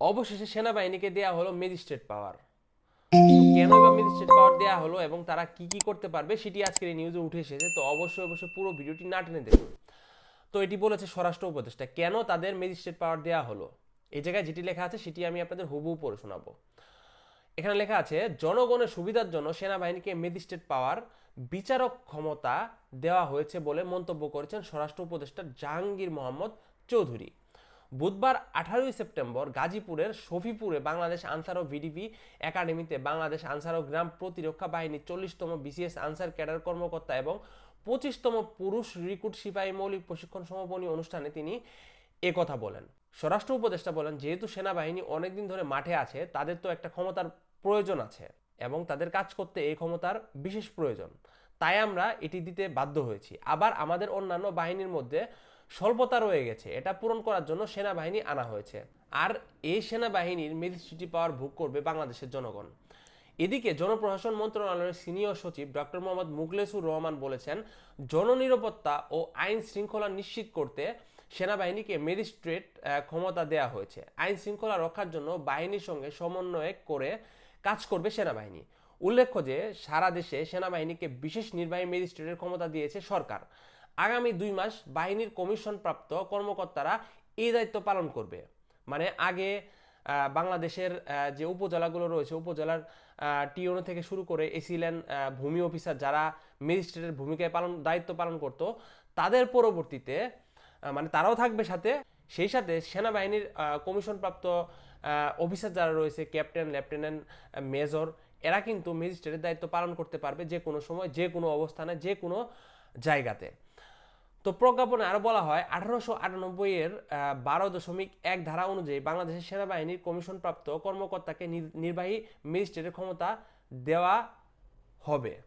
অবশেষে সেনাবাহিনীকে দেয়া হলো ম্যাজিস্ট্রেট পাওয়ার। কেন বা ম্যাজিস্ট্রেট পাওয়ার দেওয়া হলো এবং তারা কি কি করতে পারবে সেটি আজকের এই নিউজে উঠে এসেছে। তো অবশ্যই অবশ্যই পুরো ভিডিওটি না টেনে দেখুন। তো এটি বলেছে স্বরাষ্ট্র উপদেষ্টা। কেন তাদের ম্যাজিস্ট্রেট পাওয়ার দেওয়া হলো? এই জায়গায় যেটি লেখা আছে সেটি আমি আপনাদের হুবহু পড়ে শোনাবো। এখানে লেখা আছে, জনগণের সুবিধার জন্য সেনাবাহিনীকে ম্যাজিস্ট্রেট পাওয়ার বিচারক ক্ষমতা দেওয়া হয়েছে বলে মন্তব্য করেছেন স্বরাষ্ট্র উপদেষ্টা জাহাঙ্গীর মোহাম্মদ চৌধুরী। বুধবার আঠারোই সেপ্টেম্বর গাজীপুরের শফিপুরে বাংলাদেশ আনসার ও ভিডিপি একাডেমিতে বাংলাদেশ আনসার ও গ্রাম প্রতিরক্ষা বাহিনীর চল্লিশতম বিসিএস আনসার ক্যাডার কর্মকর্তা এবং পঁচিশতম পুরুষ রিক্রুট সিপাহী মৌলিক প্রশিক্ষণ সমাপনী অনুষ্ঠানে তিনি এ কথা বলেন। স্বরাষ্ট্র উপদেষ্টা বলেন, যেহেতু সেনাবাহিনী অনেকদিন ধরে মাঠে আছে, তাদের তো একটা ক্ষমতার প্রয়োজন আছে এবং তাদের কাজ করতে এই ক্ষমতার বিশেষ প্রয়োজন। তাই আমরা এটি দিতে বাধ্য হয়েছি। আবার আমাদের অন্যান্য বাহিনীর মধ্যে স্বল্পতা রয়ে গেছে। এটা পূরণ করার জন্য সেনাবাহিনী আনা হয়েছে। আর এই সেনাবাহিনীর ম্যাজিস্ট্রেটি পাওয়ার ভোগ করবে বাংলাদেশের জনগণ। এদিকে জনপ্রশাসন মন্ত্রণালয়ের সিনিয়র সচিব ডক্টর মোহাম্মদ মুগলেসুর রহমান বলেছেন, জননিরাপত্তা ও আইন শৃঙ্খলা নিশ্চিত করতে সেনাবাহিনীকে ম্যাজিস্ট্রেট ক্ষমতা দেওয়া হয়েছে। আইন শৃঙ্খলা রক্ষার জন্য বাহিনীর সঙ্গে সমন্বয় করে কাজ করবে সেনাবাহিনী। উল্লেখ্য যে, সারা দেশে সেনাবাহিনীকে বিশেষ নির্বাহী ম্যাজিস্ট্রেটের ক্ষমতা দিয়েছে সরকার। আগামী দুই মাস বাহিনীর কমিশনপ্রাপ্ত কর্মকর্তারা এই দায়িত্ব পালন করবে। মানে আগে বাংলাদেশের যে উপজেলাগুলো রয়েছে, উপজেলার টিওনো থেকে শুরু করে এসিলেন ভূমি অফিসার যারা ম্যাজিস্ট্রেটের ভূমিকায় পালন, দায়িত্ব পালন করত, তাদের পরবর্তীতে মানে তারাও থাকবে সাথে, সেই সাথে সেনাবাহিনীর কমিশনপ্রাপ্ত অফিসার যারা রয়েছে, ক্যাপ্টেন, লেফটেন্যান্ট, মেজর, এরা কিন্তু ম্যাজিস্ট্রেটের দায়িত্ব পালন করতে পারবে যে কোনো সময়, যে কোনো অবস্থানে, যে কোনো জায়গাতে। তো প্রজ্ঞাপনে আরও বলা হয়, আঠারোশো আটানব্বই এর বারো দশমিক এক ধারা অনুযায়ী বাংলাদেশের সেনাবাহিনীর কমিশনপ্রাপ্ত কর্মকর্তাকে নির- নির্বাহী ম্যাজিস্ট্রেটের ক্ষমতা দেওয়া হবে।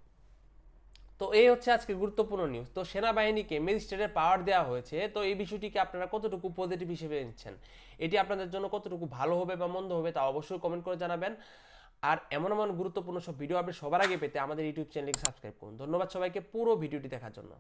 তো এই হচ্ছে আজকে গুরুত্বপূর্ণ নিউজ তো সেনাবাহিনীকে ম্যাজিস্ট্রেটের পাওয়ার দেওয়া হয়েছে। তো এই বিষয়টিকে আপনারা কতটুকু পজিটিভ হিসেবে নিচ্ছেন? এটি আপনাদের জন্য কতটুকু ভালো হবে বা মন্দ হবে তা অবশ্যই কমেন্ট করে জানাবেন। আর এমন এমন গুরুত্বপূর্ণ সব ভিডিও আপনি সবার আগে পেতে আমাদের ইউটিউব চ্যানেলকে সাবস্ক্রাইব করুন। ধন্যবাদ সবাইকে পুরো ভিডিওটি দেখার জন্য।